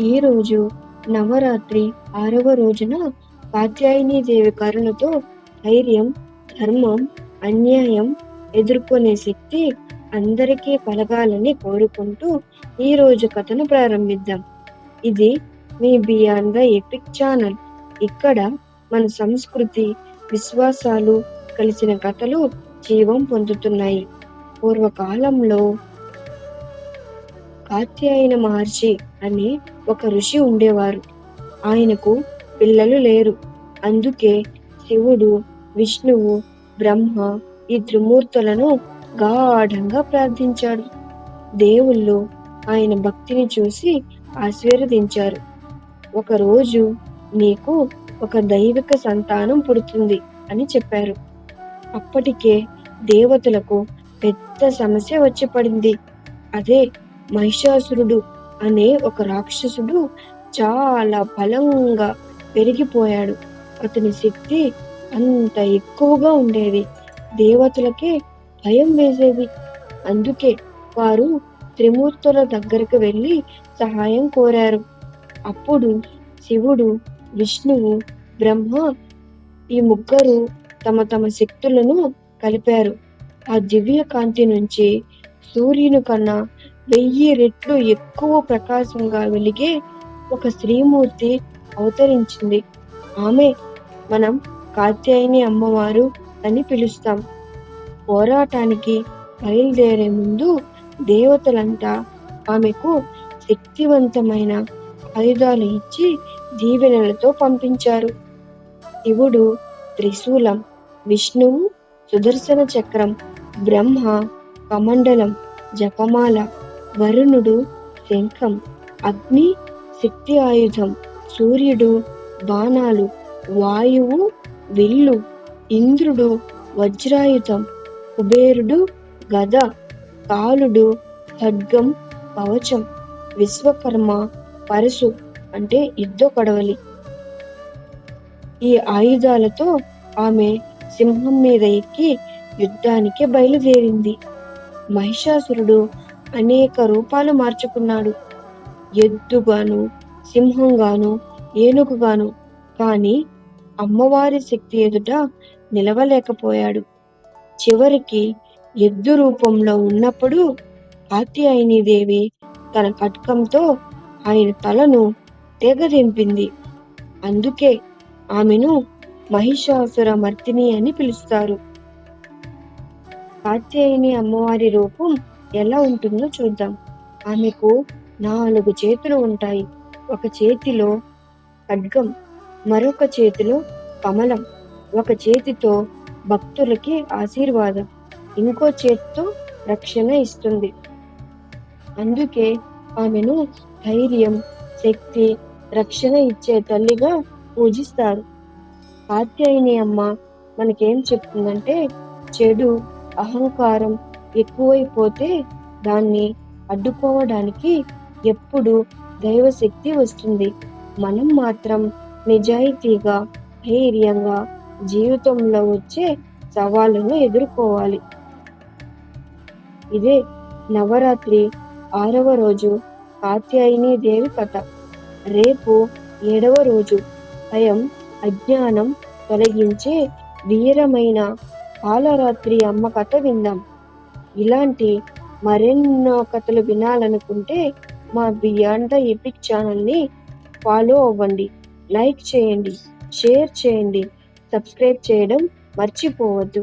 ఈరోజు నవరాత్రి ఆరవ రోజున కాత్యాయని దేవి కరుణతో ధైర్యం ధర్మం అన్యాయం ఎదుర్కొనే శక్తి అందరికీ కలగాలని కోరుకుంటూ ఈ రోజు కథను ప్రారంభిద్దాం. ఇది మీ బియాండ్ ద ఎపిక్ ఛానల్. ఇక్కడ మన సంస్కృతి విశ్వాసాలు కలిసిన కథలు జీవం పొందుతున్నాయి. పూర్వకాలంలో కాత్యాయన మహర్షి అనే ఒక ఋషి ఉండేవారు. ఆయనకు పిల్లలు లేరు. అందుకే శివుడు విష్ణువు బ్రహ్మ ఈ త్రిమూర్తులను గాఢంగా ప్రార్థించాడు. దేవుళ్ళు ఆయన భక్తిని చూసి ఆశీర్వదించారు. ఒకరోజు నీకు ఒక దైవిక సంతానం పుడుతుంది అని చెప్పారు. అప్పటికే దేవతలకు పెద్ద సమస్య వచ్చి పడింది. అదే మహిషాసురుడు అనే ఒక రాక్షసుడు చాలా బలంగా పెరిగిపోయాడు. అతని శక్తి అంత ఎక్కువగా ఉండేది. దేవతలకే భయం వేసేది. అందుకే వారు త్రిమూర్తుల దగ్గరకు వెళ్ళి సహాయం కోరారు. అప్పుడు శివుడు విష్ణువు బ్రహ్మ ఈ ముగ్గురు తమ తమ శక్తులను కలిపారు. ఆ దివ్య కాంతి నుంచి సూర్యుని కన్నా వెయ్యి రెట్లు ఎక్కువ ప్రకాశంగా వెలిగే ఒక స్త్రీమూర్తి అవతరించింది. ఆమె మనం కాత్యాయని అమ్మవారు అని పిలుస్తాం. పోరాటానికి బయలుదేరే ముందు దేవతలంతా ఆమెకు శక్తివంతమైన ఆయుధాలు ఇచ్చి దీవెనలతో పంపించారు. శివుడు త్రిశూలం విష్ణువు సుదర్శన చక్రం బ్రహ్మ కమండలం జపమాల వరుణుడు శంఖం అగ్ని శక్తి ఆయుధం సూర్యుడు బాణాలు వాయువు విల్లు ఇంద్రుడు వజ్రాయుధం కుబేరుడు గద కాలుడు ఖడ్గం కవచం విశ్వకర్మ పరశు అంటే యుద్ధ కొడవలి. ఈ ఆయుధాలతో ఆమె సింహం మీద ఎక్కి యుద్ధానికి బయలుదేరింది. మహిషాసురుడు అనేక రూపాలు మార్చుకున్నాడు. ఎద్దుగాను సింహంగాను ఏనుగుగాను. కానీ అమ్మవారి శక్తి ఎదుట నిలవలేకపోయాడు. చివరికి ఎద్దు రూపంలో ఉన్నప్పుడు దేవి తన కట్కంతో ఆయన తలను తెగదింపింది. అందుకే ఆమెను మహిషాసుర మర్తిని అని పిలుస్తారు. కాత్యాయని అమ్మవారి రూపం ఎలా ఉంటుందో చూద్దాం. ఆమెకు నాలుగు చేతులు ఉంటాయి. ఒక చేతిలో ఖడ్గం మరొక చేతిలో కమలం. ఒక చేతితో భక్తులకి ఆశీర్వాదం. ఇంకో చేతితో రక్షణ ఇస్తుంది. అందుకే ఆమెను ధైర్యం శక్తి రక్షణ ఇచ్చే తల్లిగా పూజిస్తారు. కాత్యాయని అమ్మ మనకేం చెప్తుందంటే చెడు అహంకారం ఎక్కువైపోతే దాన్ని అడ్డుకోవడానికి ఎప్పుడు దైవశక్తి వస్తుంది. మనం మాత్రం నిజాయితీగా ధైర్యంగా జీవితంలో వచ్చే సవాళ్ళను ఎదుర్కోవాలి. ఇదే నవరాత్రి ఆరవ రోజు కాత్యాయని దేవి కథ. రేపు ఏడవ రోజు భయం అజ్ఞానం తొలగించే వీరమైన కాలరాత్రి అమ్మ కథ విందాం. ఇలాంటి మరెన్నో కథలు వినాలనుకుంటే మా బియాండ్ ద ఎపిక్ ఛానల్ని ఫాలో అవ్వండి లైక్ చేయండి షేర్ చేయండి సబ్స్క్రైబ్ చేయడం మర్చిపోవద్దు.